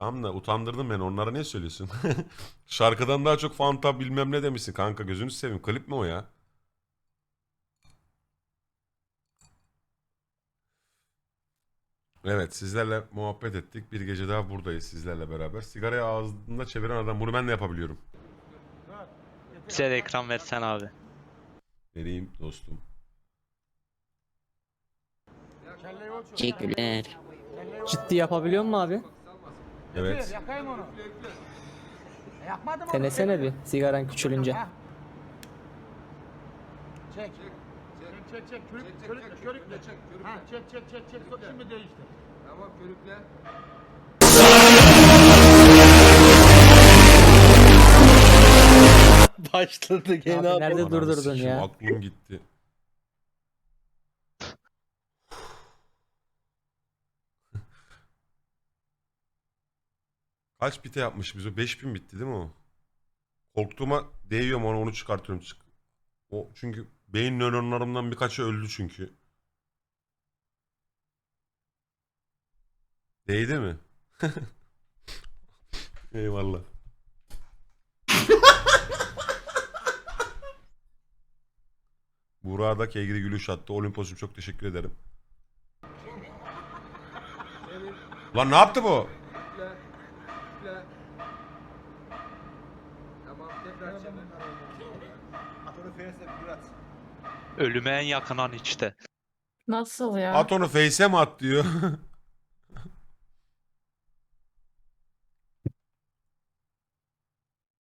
Tamam da utandırdın beni. Onlara ne söylüyorsun? Şarkıdan daha çok fanta bilmem ne demişsin kanka. Gözünü seveyim. Klip mi o ya? Evet sizlerle muhabbet ettik. Bir gece daha buradayız sizlerle beraber. Sigarayı ağzında çeviren adam. Bunu ben de yapabiliyorum. Bize de ekran versen abi. Vereyim dostum. Teşekkürler. Ciddi yapabiliyor mu abi? Evet. Yakayım onu. E, Yakmadım onu. Denesene bir sigaran küçülünce. Çek. Çek çek çek. Körük, körük, körükle. Ha çek çek çek çek. Şimdi değiştir. Tamam körükle. Başladı gene Abi nerede durdurdun ya? Aklım gitti. Kaç bite yapmış biz o? 5000 bitti değil mi o? Korktuğuma değiyorum onu onu çıkartıyorum. Çık. O çünkü beyin nöronlarımdan birkaçı öldü çünkü. Değdi mi? Eyvallah. Burak'a da kegri gülüş attı. Olimpos'um çok teşekkür ederim. Lan ne yaptı bu? Körükle. Tamam tekrar çevir. Ölüme en yakın an işte. Nasıl ya? At onu face'e mi at diyor.